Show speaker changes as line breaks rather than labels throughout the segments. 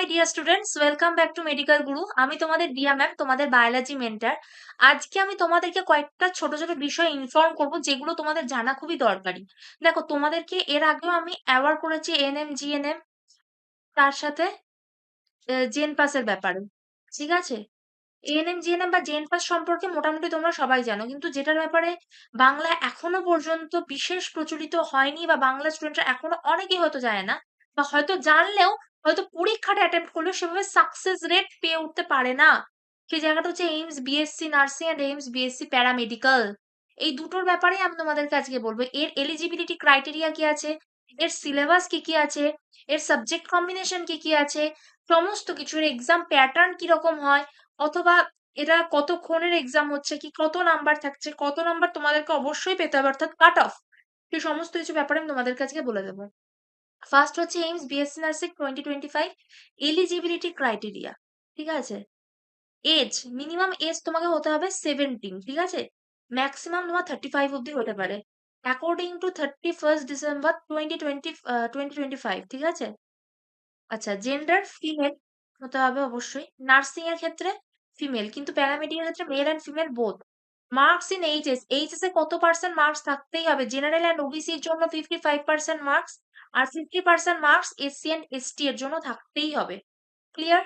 Hi dear students welcome back to medical guru আমি তোমাদের দিয়া ম্যাম তোমাদের বায়োলজি মেন্টার আজকে আমি তোমাদেরকে কয়েকটা ছোট ছোট বিষয় ইনফর্ম করব, যেগুলো তোমাদের জানা খুবই দরকারি। দেখো, তোমাদেরকে এর আগেও আমি অ্যাওয়ার করেছি এনএম জিএনএম তার সাথে জেন পাসের ব্যাপারে। ঠিক আছে? এএনএম জিএনএম বা জেন পাস সম্পর্কে মোটামুটি তোমরা সবাই জানো, কিন্তু যেটার ব্যাপারে বাংলা এখনও পর্যন্ত বিশেষ প্রচলিত হয়নি বা বাংলা স্টুডেন্টরা এখনও অনেকেই হয়তো জানে না বা হয়তো জানলেও হয়তো পরীক্ষাটা অ্যাটেম্প করলেও সেভাবে সাকসেস রেট পেয়ে উঠতে পারে না। সেই জায়গাটা হচ্ছে AIIMS BSc nursing and AIIMS BSc paramedical এই দুটোর ব্যাপারে আমি তোমাদেরকে আজকে বলব। এর এলিজিবিলিটি ক্রাইটেরিয়া কি আছে? এর সিলেবাস কি কি আছে? এর সাবজেক্ট কম্বিনেশন কি কি আছে? সমস্ত কিছুর এক্সাম প্যাটার্ন কীরকম হয়? অথবা এটা কতক্ষণের এক্সাম হচ্ছে? কি কত নাম্বার থাকছে? কত নাম্বার তোমাদেরকে অবশ্যই পেতে হবে, অর্থাৎ কাট অফ সেই সমস্ত কিছু ব্যাপারে আমি তোমাদের কাছে বলে দেবো। ফার্স্ট হচ্ছে AIIMS BSc nursing twenty twenty five eligibility criteria ঠিক আছে? এজ মিনিমাম এজ তোমাকে হতে হবে সেভেন্টিন ঠিক আছে? ম্যাক্সিমাম তোমার থার্টি ফাইভ অব্দি হতে পারে। According to thirty first December twenty twenty twenty twenty five ঠিক আছে? আচ্ছা জেন্ডার ফিমেল হতে হবে অবশ্যই। নার্সিং এর ক্ষেত্রে ফিমেল কিন্তু প্যারামেডিকের ক্ষেত্রে male and female both marks in HS HS এ কত পার্সেন্ট মার্কস থাকতেই হবে? জেনারেল অ্যান্ড ওবিসির জন্য fifty five percent marks R fifty percent marks SC and ST এর জন্য থাকতেই হবে। ক্লিয়ার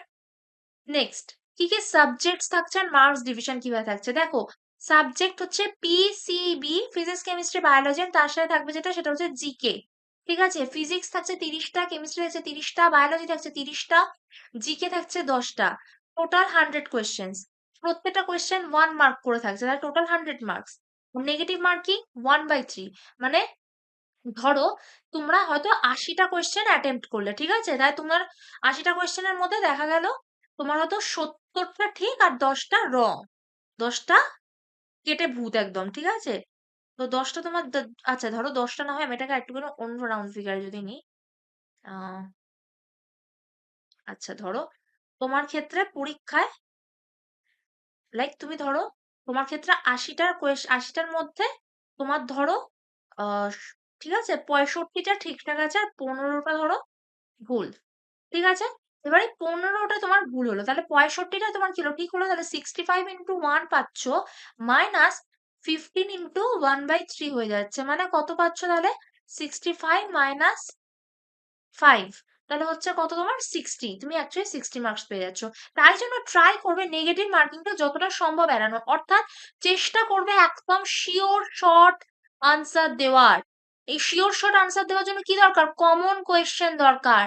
নেক্সট কি কি সাবজেক্টস থাকছে আর মার্কস ডিভিশন কীভাবে থাকছে? দেখো সাবজেক্ট হচ্ছে পিসিবি ফিজিক্স কেমিস্ট্রি বায়োলজি তার সাথে থাকবে যেটা, সেটা হচ্ছে জিকে ঠিক আছে? ফিজিক্স থাকছে তিরিশটা কেমিস্ট্রি থাকছে তিরিশটা বায়োলজি থাকছে তিরিশটা জিকে থাকছে দশটা। টোটাল হান্ড্রেড কোয়েশ্চেন্স প্রত্যেকটা কোয়েশ্চেন ওয়ান মার্ক করে থাকছে। তাহলে total hundred marks negative marking one by three মানে ধরো তোমরা হয়তো আশিটা কোয়েশ্চেন অ্যাটেম্প্ট করলে, ঠিক আছে? তাই তোমার আশিটা কোয়েশ্চেনের মধ্যে দেখা গেল তোমার হয়তো সত্তরটা ঠিক আর দশটা রং দশটা কেটে ভূত একদম, ঠিক আছে? তো দশটা তোমার আচ্ছা ধরো দশটা না হয় আমি এটাকে একটু করে অন্য রাউন্ড ফিগার যদি নিই। আচ্ছা ধরো তোমার ক্ষেত্রে পরীক্ষায় লাইক তুমি ধরো, তোমার ক্ষেত্রে আশিটার আশিটার মধ্যে তোমার ধরো ঠিক আছে? পঁয়ষট্টিটা ঠিকঠাক আছে আর পনেরোটা ধরো ভুল, ঠিক আছে? এবারে পনেরোটা তোমার ভুল হলো, তাহলে পঁয়ষট্টিটা তোমার কিলো ঠিক হলো? তাহলে সিক্সটি ফাইভ ইন্টু ওয়ান পাচ্ছ minus fifteen into one by three হয়ে যাচ্ছে। মানে কত পাচ্ছ তাহলে? সিক্সটি ফাইভ মাইনাস ফাইভ তাহলে হচ্ছে কত তোমার? সিক্সটি তুমি অ্যাকচুয়ালি সিক্সটি মার্কস পেয়ে যাচ্ছ। তাই জন্য ট্রাই করবে নেগেটিভ মার্কিংটা যতটা সম্ভব এড়ানো। অর্থাৎ চেষ্টা করবে একদম শিওর শর্ট আনসার দেওয়ার। এই শিওর শর্ট আনসার দেওয়ার জন্য কি দরকার? কমন কোয়েশ্চেন দরকার।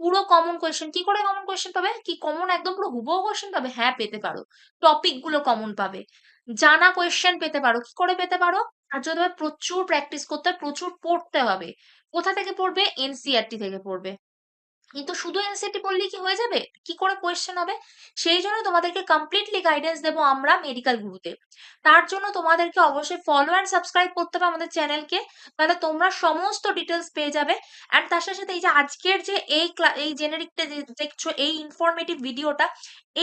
পুরো কমন কোয়েশ্চেন কি করে কমন কোয়েশ্চেন পাবে? কি কমন একদম পুরো হুবহু কোয়েশ্চেন পাবে? হ্যাঁ পেতে পারো। টপিকগুলো কমন পাবে। জানা কোয়েশ্চেন পেতে পারো। কি করে পেতে পারো? আর যদি প্রচুর প্র্যাকটিস করতে প্রচুর পড়তে হবে। কোথা থেকে পড়বে? এনসিআরটি থেকে পড়বে। কিন্তু শুধু এনসিটি পড়লে কি হয়ে যাবে? কি করে কোয়েশ্চেন হবে? সেই জন্য তোমাদেরকে কমপ্লিটলি গাইডেন্স দেবো আমরা মেডিকেল গুরুতে। তার জন্য তোমাদেরকে অবশ্যই ফলো অ্যান্ড সাবস্ক্রাইব করতে হবে আমাদের চ্যানেলকে তাহলে তোমরা সমস্ত ডিটেলস পেয়ে যাবে। অ্যান্ড তার সাথে সাথে এই যে আজকের যে এই এই জেনারিকটা দেখছ, এই ইনফরমেটিভ ভিডিওটা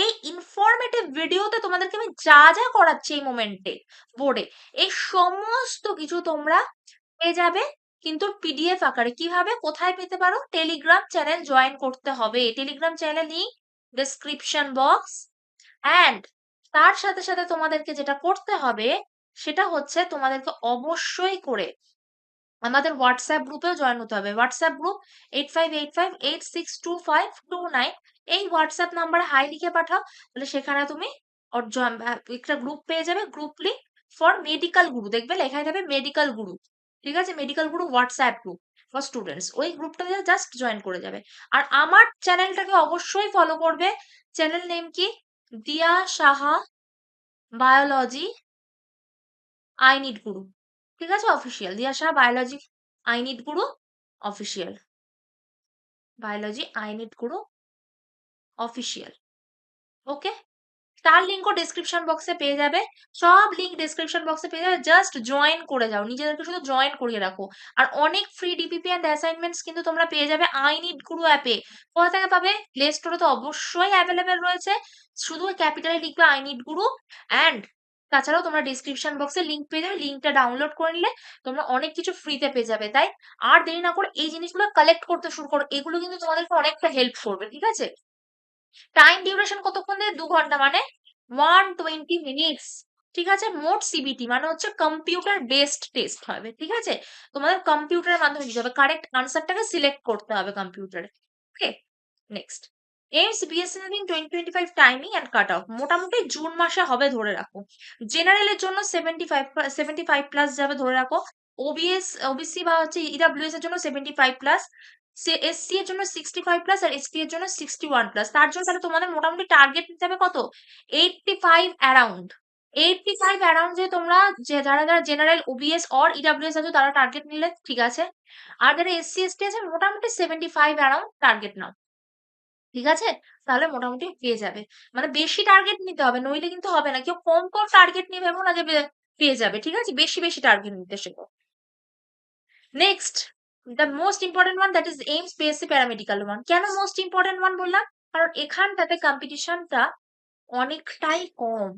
এই ইনফরমেটিভ ভিডিওতে তোমাদেরকে আমি যা যা করাচ্ছি এই মোমেন্টে বোর্ডে এই সমস্ত কিছু তোমরা পেয়ে যাবে। কিন্তু পিডিএফ আকারে কীভাবে কোথায় পেতে পারো? টেলিগ্রাম চ্যানেল জয়েন করতে হবে। Telegram channel link description box and তার সাথে সাথে তোমাদেরকে যেটা করতে হবে, সেটা হচ্ছে তোমাদেরকে অবশ্যই করে আমাদের হোয়াটসঅ্যাপ গ্রুপেও জয়েন হতে হবে। WhatsApp group eight five eight five eight six two five two nine এই হোয়াটসঅ্যাপ নাম্বারে হাই লিখে পাঠাও। তাহলে সেখানে তুমি একটা গ্রুপ পেয়ে যাবে। গ্রুপ লিঙ্ক ফর মেডিকেল গুরু দেখবে লেখাই যাবে মেডিকেল গুরু ঠিক আছে? Medical group WhatsApp group for students ওই গ্রুপটাতে জাস্ট জয়েন করে যাবে। আর আমার চ্যানেলটাকে অবশ্যই ফলো করবে। চ্যানেল নেম কি? দিয়া সাহা বায়োলজি আই নিড গুরু। ঠিক আছে? Official Diya Saha biology I need guru official biology I need guru official okay তার লিঙ্কও ডিসক্রিপশন বক্সে পেয়ে যাবে। সব লিঙ্ক ডিসক্রিপশন বক্সে পেয়ে যাবে। জাস্ট জয়েন করে যাও। নিজেদেরকে শুধু জয়েন করিয়ে রাখো। আর অনেক ফ্রি ডিপিপি অ্যান্ড অ্যাসাইনমেন্টস কিন্তু তোমরা পেয়ে যাবে আই নিড গুরু অ্যাপে কোথা থেকে পাবে? প্লে স্টোরে তো অবশ্যই অ্যাভেলেবেল রয়েছে। শুধু ক্যাপিটালে লিখবে আই নিড গুরু অ্যান্ড তাছাড়াও তোমরা ডিসক্রিপশন বক্সে লিঙ্ক পেয়ে যাবে। লিঙ্কটা ডাউনলোড করে নিলে তোমরা অনেক কিছু ফ্রিতে পেয়ে যাবে। তাই আর দেরি না করে এই জিনিসগুলো কালেক্ট করতে শুরু করো। এগুলো কিন্তু তোমাদেরকে অনেকটা হেল্প করবে। ঠিক আছে? টাইম ডিউরেশন কতক্ষণ দেয়? দু ঘণ্টা মানে ওয়ান টোয়েন্টি মিনিটস ঠিক আছে? মোট সিবিটি মানে হচ্ছে কম্পিউটার বেসড টেস্ট হবে, ঠিক আছে? তোমাদের কম্পিউটারের মাধ্যমে দিতে হবে। কারেক্ট আনসারটাকে সিলেক্ট করতে হবে কম্পিউটারে okay next AIIMS BSc nursing twenty twenty five timing and cut off মোটামুটি জুন মাসে হবে ধরে রাখো। জেনারেলের জন্য seventy five seventy five plus যাবে ধরে রাখো। ওবিএস ওবিসি বা হচ্ছে ইডাব্লিউএস এর জন্য সেভেন্টি ফাইভ প্লাস এসসি এর জন্য সিক্সটি ফাইভ প্লাস আর এসটি এর জন্য সিক্সটি ওয়ান প্লাস তার জন্য তাহলে তোমাদের মোটামুটি টার্গেট নিতে হবে কত? Eighty five around eighty five around যে তোমরা যে যারা যারা জেনারেল ওবিএস অর ইডাব্লিউএস আছে তারা টার্গেট নিলে ঠিক আছে। আর যারা এসসি এসটি আছে মোটামুটি সেভেন্টি ফাইভ অ্যারাউন্ড টার্গেট নাও। ঠিক আছে? তাহলে মোটামুটি পেয়ে যাবে। মানে বেশি টার্গেট নিতে হবে, নইলে কিন্তু হবে না। কেউ কম কম টার্গেট নিয়ে ভেবো না যে পেয়ে যাবে। ঠিক আছে? বেশি বেশি টার্গেট নিতে শেখো। Next the most important one that is AIIMS PSC paramedical one কেন মোস্ট ইম্পর্টেন্ট ওয়ান বললাম? কারণ এখানটাতে কম্পিটিশনটা অনেকটাই কম।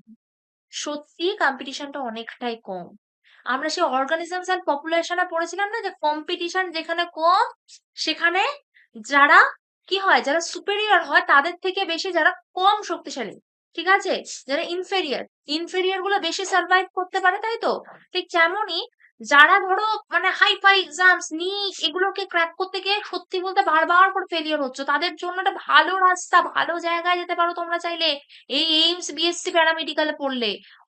সত্যি কম্পিটিশনটা অনেকটাই কম। আমরা সেই অর্গানিজমস অ্যান্ড পপুলেশনে পড়েছিলাম না যে কম্পিটিশন যেখানে কম, সেখানে যারা কি হয়, যারা সুপেরিয়র হয়, তাদের থেকে বেশি যারা কম শক্তিশালী। ঠিক আছে? যারা ইনফেরিয়ার ইনফেরিয়ারগুলো বেশি সার্ভাইভ করতে পারে, তাই তো? ঠিক তেমনই যারা ধরো মানে হাই ফাই এক্সামস নিট এগুলোকে ক্র্যাক করতে গিয়ে সত্যি বলতে বারবার করে ফেলিয়ার হচ্ছে। তাদের জন্য একটা ভালো রাস্তা, ভালো জায়গায় যেতে পারো তোমরা চাইলে। এই এইমস বিএসসি প্যারামেডিক্যালে পড়লে।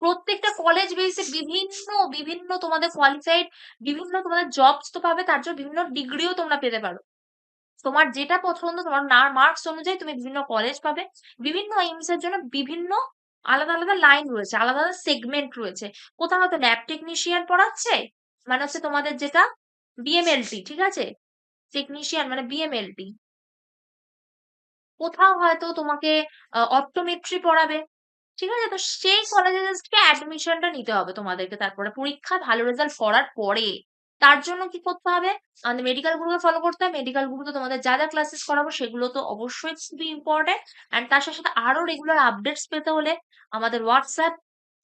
প্রত্যেকটা কলেজ বেসে বিভিন্ন বিভিন্ন তোমাদের কোয়ালিফাইড বিভিন্ন তোমাদের জবস তো পাবে, তার জন্য বিভিন্ন ডিগ্রিও তোমরা পেতে পারো। তোমার যেটা পছন্দ, তোমার না মার্কস অনুযায়ী তুমি বিভিন্ন কলেজ পাবে। বিভিন্ন এইমস এর জন্য বিভিন্ন আলাদা আলাদা লাইন রয়েছে, আলাদা আলাদা সেগমেন্ট রয়েছে। কোথাও হয়তো ল্যাব টেকনিশিয়ান পড়াচ্ছে মানে হচ্ছে তোমাদের যেটা বিএমএলটি ঠিক আছে? টেকনিশিয়ান মানে বিএমএলটি কোথাও হয়তো তোমাকে অপটোমেট্রি পড়াবে, ঠিক আছে? তো সেই কলেজে জাস্ট অ্যাডমিশনটা নিতে হবে তোমাদেরকে, তারপরে পরীক্ষা, ভালো রেজাল্ট করার পরে। তার জন্য কি করতে হবে? আমাদের মেডিকেল গ্রুপে ফলো করতে হবে। মেডিকেল গ্রুপে তোমাদের যা যা ক্লাসেস করাবো সেগুলো তো অবশ্যই খুবই ইম্পর্টেন্ট অ্যান্ড তার সাথে সাথে আরও রেগুলার আপডেটস পেতে হলে আমাদের হোয়াটসঅ্যাপ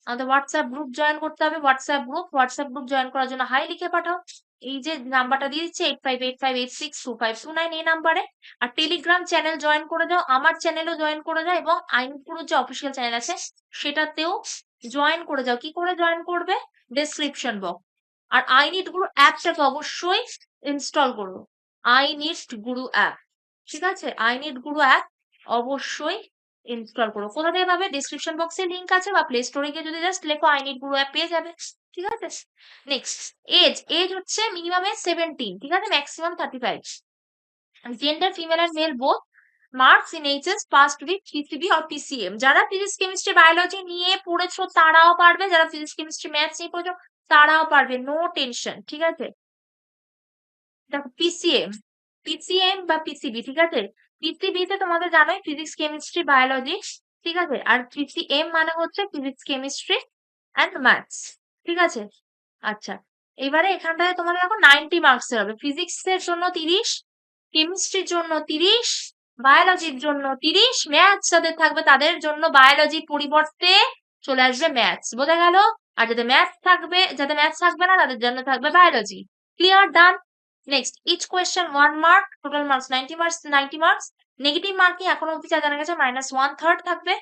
আমাদের হোয়াটসঅ্যাপ গ্রুপ জয়েন করতে হবে। WhatsApp group WhatsApp group join করার জন্য হাই লিখে পাঠাও। এই যে নাম্বারটা দিয়ে দিচ্ছে eight five eight five eight six two five two nine এই নাম্বারে আর টেলিগ্রাম চ্যানেল জয়েন করে যাও আমার চ্যানেলও জয়েন করে যাও এবং আইনপুরের যে অফিসিয়াল চ্যানেল আছে, সেটাতেও জয়েন করে যাও কি করে জয়েন করবে? ডেসক্রিপশন বক্স আর আই নিট গুরু অ্যাপটাকে অবশ্যই ইনস্টল করো। আই নিট গুরু অ্যাপ ঠিক আছে? আই নিট গুরু অ্যাপ অবশ্যই ইনস্টল করো। কোথা থেকে পাবে? ডিসক্রিপশন বক্সে লিঙ্ক আছে বা প্লে স্টোরে গিয়ে যদি জাস্ট লেখো আই নিট গুরু অ্যাপ পেয়ে যাবে, ঠিক আছে? নেক্সট এজ এজ হচ্ছে মিনিমামে সেভেন্টিন ঠিক আছে? Maximum thirty five gender female and male both marks in HS passed with PCB or PCM যারা ফিজিক্স কেমিস্ট্রি বায়োলজি নিয়ে পড়েছো, তারাও পারবে। যারা ফিজিক্স কেমিস্ট্রি ম্যাথস নিয়ে পড়েছো তারাও পারবে নো টেনশন ঠিক আছে? দেখো পিসিএম পিসিএম বা পিসিবি ঠিক আছে? পিসিবিতে তোমাদের জানোই ফিজিক্স কেমিস্ট্রি বায়োলজি ঠিক আছে? আর পিসিএম মানে হচ্ছে ফিজিক্স কেমিস্ট্রি অ্যান্ড ম্যাথস ঠিক আছে? আচ্ছা এবারে এখানটায় তোমাদের দেখো নাইনটি মার্কস এর হবে ফিজিক্স এর জন্য তিরিশ কেমিস্ট্রির জন্য তিরিশ বায়োলজির জন্য তিরিশ ম্যাথস যাদের থাকবে তাদের জন্য বায়োলজির পরিবর্তে চলে আসবে ম্যাথস বোঝা গেল? আর যাদের ম্যাথস থাকবে, যাদের ম্যাথস থাকবে না, তাদের জন্য থাকবে biology clear done next each question one mark total marks ninety marks ninety marks negative marking এখনও অব্দি যা জানা গেছে মাইনাস ওয়ান থার্ড থাকবে।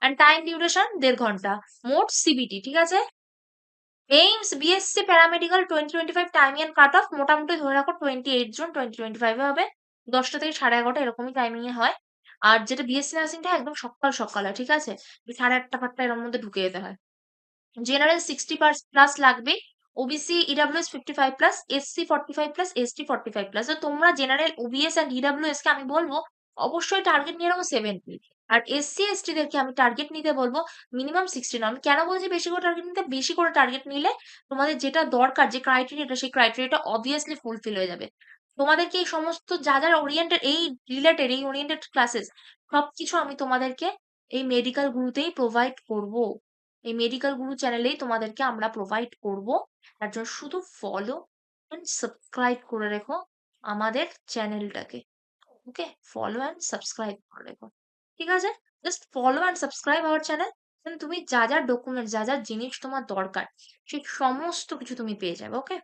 অ্যান্ড টাইম ডিউরেশন দেড় ঘণ্টা। মোট সিবিটি ঠিক আছে? AIIMS BSc paramedical twenty twenty five time and cut off মোটামুটি ধরে রাখো twenty eight June twenty twenty ফাইভে হবে। দশটা থেকে সাড়ে এগারোটা এরকমই টাইমিং এ হয়। আর যেটা বিএসসি নার্সিংটা একদম সকাল সকাল হয় ঠিক আছে? সাড়ে আটটা ফাটটা এর মধ্যে ঢুকে যেতে হয়। জেনারেল সিক্সটি প্লাস লাগবে। OBC EWS fifty five plus SC forty five plus ST forty five plus তো তোমরা জেনারেল ওবিএস অ্যান্ড ইডাব্লিউএস কে আমি বলব, অবশ্যই টার্গেট নিয়ে রাখো সেভেন্টি আর এসসি এসটি দেরকে আমি টার্গেট নিতে বলব মিনিমাম সিক্সটি আমি কেন বলছি বেশি করে টার্গেট নিতে? বেশি করে টার্গেট নিলে তোমাদের যেটা দরকার, যে ক্রাইটেরিয়াটা সেই ক্রাইটেরিয়াটা অবভিয়াসলি ফুলফিল হয়ে যাবে। তোমাদেরকে এই সমস্ত যা যা ওরিয়েন্টেড এই রিলেটেড এই ওরিয়েন্টেড ক্লাসেস সবকিছু আমি তোমাদেরকে এই মেডিকেল গুরুতেই প্রোভাইড করব। এই মেডিকেল গুরু চ্যানেলেই তোমাদেরকে আমরা প্রোভাইড করব। তার জন্য শুধু ফলো অ্যান্ড সাবস্ক্রাইব করে রেখো আমাদের চ্যানেলটাকে ওকে ফলো অ্যান্ড সাবস্ক্রাইব করে রেখো। ঠিক আছে? Just follow and subscribe our channel তুমি যা যা ডকুমেন্ট যা যা জিনিস তোমার দরকার, সেই সমস্ত কিছু তুমি পেয়ে যাবে ওকে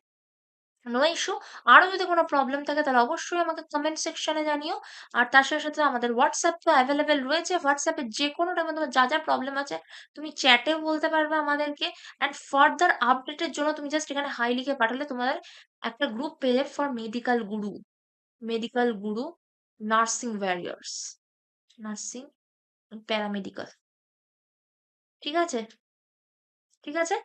নো ইস্যু। আরও যদি কোনো প্রবলেম থাকে তাহলে অবশ্যই আমাকে কমেন্ট সেকশনে জানিও। আর তার সাথে, সাথে আমাদের হোয়াটসঅ্যাপ তো এভেইলেবল রয়েছে। WhatsApp যে যেকোনো টাইমে তোমার যা, যা প্রবলেম আছে তুমি চ্যাটেও বলতে পারবে আমাদেরকে। অ্যান্ড ফার্দার আপডেটের জন্য তুমি জাস্ট এখানে হাই লিখে পাঠালে তোমাদের একটা গ্রুপ পেয়ে যাবে for Medical Guru. Medical Guru, nursing warriors, nursing, paramedical. ঠিক আছে? ঠিক আছে?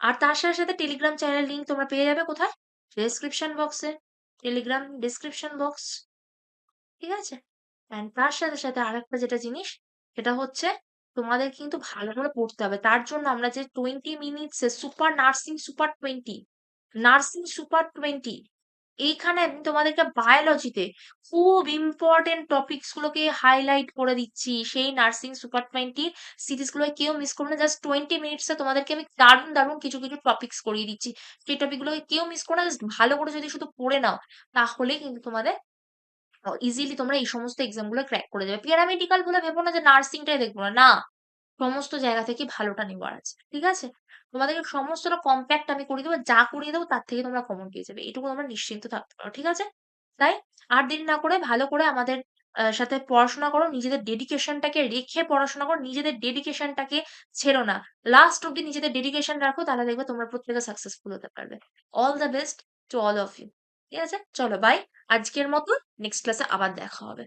আর তার সাথে, সাথে টেলিগ্রাম চ্যানেল লিঙ্ক তোমরা পেয়ে যাবে কোথায়? ডেসক্রিপশন বক্সে। Telegram description box. ঠিক আছে? অ্যান্ড তার সাথে, সাথে আরেকটা যেটা জিনিস সেটা হচ্ছে তোমাদের কিন্তু ভালো করে পড়তে হবে। তার জন্য আমরা যে 20 minutes super nursing super 20, nursing super 20 এইখানে আমি তোমাদেরকে বায়োলজিতে খুব ইম্পোর্টেন্ট টপিকস গুলোকে হাইলাইট করে দিচ্ছি। সেই নার্সিং সুপার 20 সিরিজগুলো কেউ মিস করবে না। জাস্ট 20 মিনিটস তোমাদেরকে আমি দারুণ, দারুণ কিছু, কিছু টপিকস করিয়ে দিচ্ছি। সেই টপিকগুলোকে কেউ মিস করো না। জাস্ট ভালো করে যদি শুধু পড়ে নাও তাহলে কিন্তু তোমাদের ইজিলি তোমরা এই সমস্ত এক্সামগুলো ক্র্যাক করে যাবে। প্যারামেডিক্যাল বলে ভেবো না যে নার্সিংটাই দেখব না। না, সমস্ত জায়গা থেকে ভালোটা নেওয়ার আছে। ঠিক আছে? তোমাদেরকে সমস্তটা কম্প্যাক্ট আমি করিয়ে দেবো। যা করিয়ে দেবো তার থেকে তোমরা কমন পেয়ে যাবে। এটুকু তোমরা নিশ্চিন্ত থাকতে পারো। ঠিক আছে? তাই আর দেরি না করে ভালো করে আমাদের সাথে পড়াশোনা করো। নিজেদের ডেডিকেশনটাকে রেখে পড়াশোনা করো। নিজেদের ডেডিকেশনটাকে ছেড়ো না। লাস্ট অব্দি নিজেদের ডেডিকেশন রাখো, তাহলে দেখবে তোমরা প্রত্যেকে সাকসেসফুল হতে পারবে। All the best to all of you. ঠিক আছে? চলো বাই। আজকের মতো নেক্সট ক্লাসে আবার দেখা হবে।